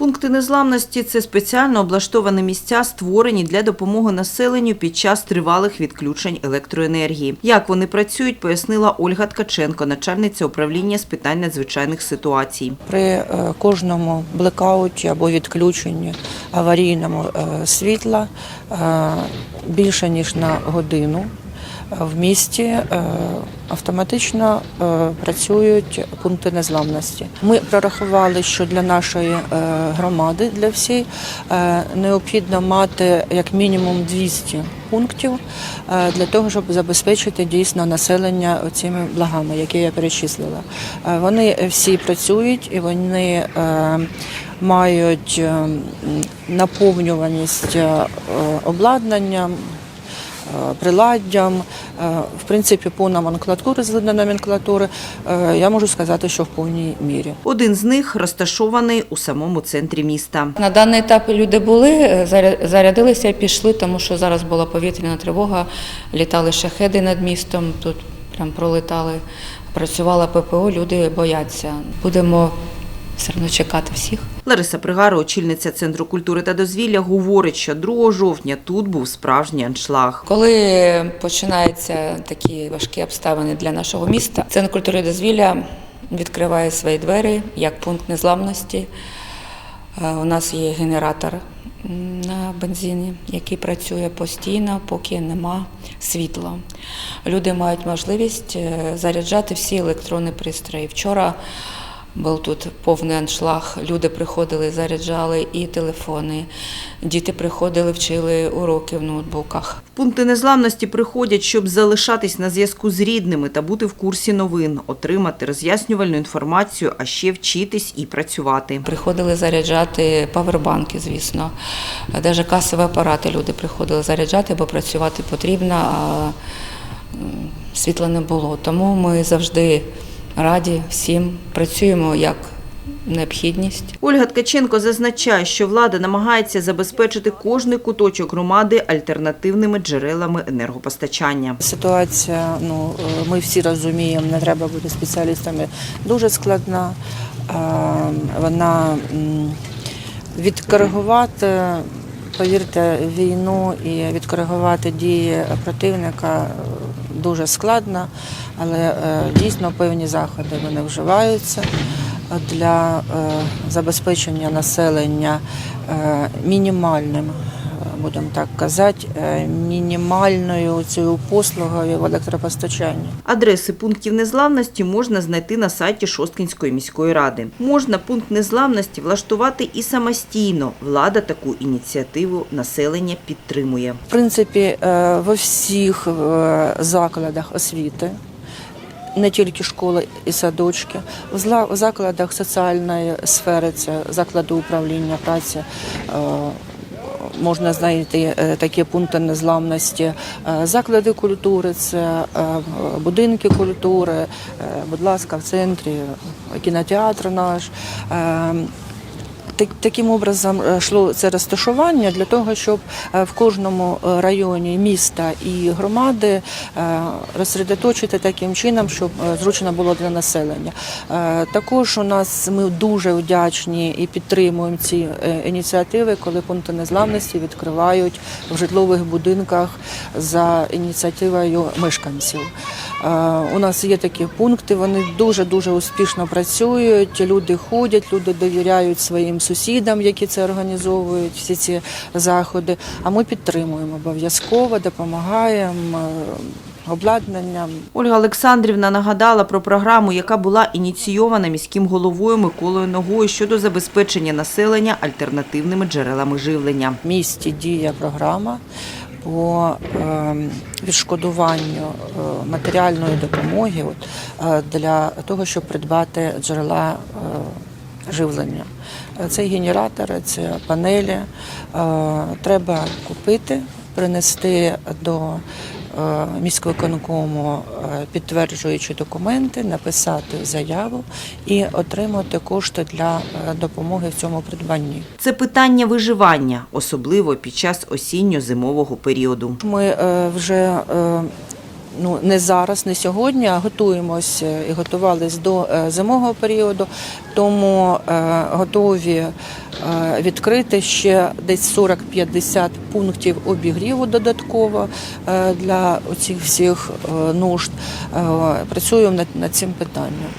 Пункти незламності це спеціально облаштовані місця, створені для допомоги населенню під час тривалих відключень електроенергії. Як вони працюють, пояснила Ольга Ткаченко, начальниця управління з питань надзвичайних ситуацій. При е, кожному блекауті або відключенні аварійному е, світла е, більше ніж на годину в місті е, автоматично е, працюють пункти незламності. Ми прорахували, що для нашої е, громади, для всієї, е, необхідно мати як мінімум 200 пунктів е, для того, щоб забезпечити дійсно населення цими благами, які я перечислила. Е, Вони всі працюють і вони е, мають е, наповнюваність е, обладнанням. Приладдям, Е, в принципі, по номенклатурі, згідно номенклатури, е, я можу сказати, що в повній мірі. Один з них розташований у самому центрі міста. На даний етап люди були, е, заря- зарядилися і пішли, тому що зараз була повітряна тривога, літали шахеди над містом, тут прям пролетали, працювала ППО, люди бояться. Будемо все одно чекати всіх. Лариса Пригара, очільниця Центру культури та дозвілля, говорить, що 2 жовтня тут був справжній аншлаг. Коли починаються такі важкі обставини для нашого міста, центр культури і дозвілля відкриває свої двері як пункт незламності. Е, У нас є генератор на бензині, який працює постійно, поки нема світла. Люди мають можливість е, заряджати всі електронні пристрої. Вчора був тут повний аншлаг. Люди приходили, заряджали і телефони. Діти приходили, вчили уроки в ноутбуках. В пункти незламності приходять, щоб залишатись на зв'язку з рідними та бути в курсі новин, отримати роз'яснювальну інформацію, а ще вчитись і працювати. Приходили заряджати павербанки, звісно. Навіть касові апарати люди приходили заряджати, бо працювати потрібно, а світла не було. Тому ми завжди раді всім працюємо як необхідність. Ольга Ткаченко зазначає, що влада намагається забезпечити кожний куточок громади альтернативними джерелами енергопостачання. Ситуація, ну е, ми всі розуміємо, не треба бути спеціалістами, дуже складна. Вона відкоригувати, повірте, війну і відкоригувати дії противника дуже складно, але е, дійсно певні заходи вони вживаються для е, забезпечення населення е, мінімальним будемо так казати, е, мінімальною цією послугою в електропостачанні. Адреси пунктів незламності можна знайти на сайті Шосткінської міської ради. Можна пункт незламності влаштувати і самостійно. Влада таку ініціативу населення підтримує. В принципі, е, во всіх е, закладах освіти. Не тільки школи і садочки, в закладах соціальної сфери, це заклади управління праці, можна знайти е, такі пункти незламності. Е, Заклади культури, це е, будинки культури, будь ласка, в центрі кінотеатр наш. Е, Так- Таким образом е, йшло це розташування для того, щоб е, в кожному е, районі міста і громади е, розсередоточити таким чином, щоб е, зручно було для населення. Е, Також у нас ми дуже вдячні і підтримуємо ці е, ініціативи, коли пункти незламності відкривають в житлових будинках за ініціативою мешканців. Е, У нас є такі пункти, вони дуже дуже успішно працюють. Люди ходять, люди довіряють своїм сусідам, які це організовують, всі ці заходи. А ми підтримуємо обов'язково, допомагаємо е, обладнанням. Ольга Олександрівна нагадала про програму, яка була ініційована міським головою Миколою Ногою щодо забезпечення населення альтернативними джерелами живлення. В місті діє програма по е, відшкодуванню е, матеріальної допомоги для того, щоб придбати джерела живлення. Це генератори, це панелі. Е, Треба купити, принести до е, міськвиконкому е, підтверджуючи документи, написати заяву і отримати кошти для допомоги в цьому придбанні. Це питання виживання, особливо під час осінньо-зимового періоду. Ми вже ну не зараз, не сьогодні, а готуємось е, і готувались до е, зимового періоду, тому е, готові відкрити ще десь 40-50 пунктів обігріву додатково для цих всіх нужд. Працюємо над цим питанням.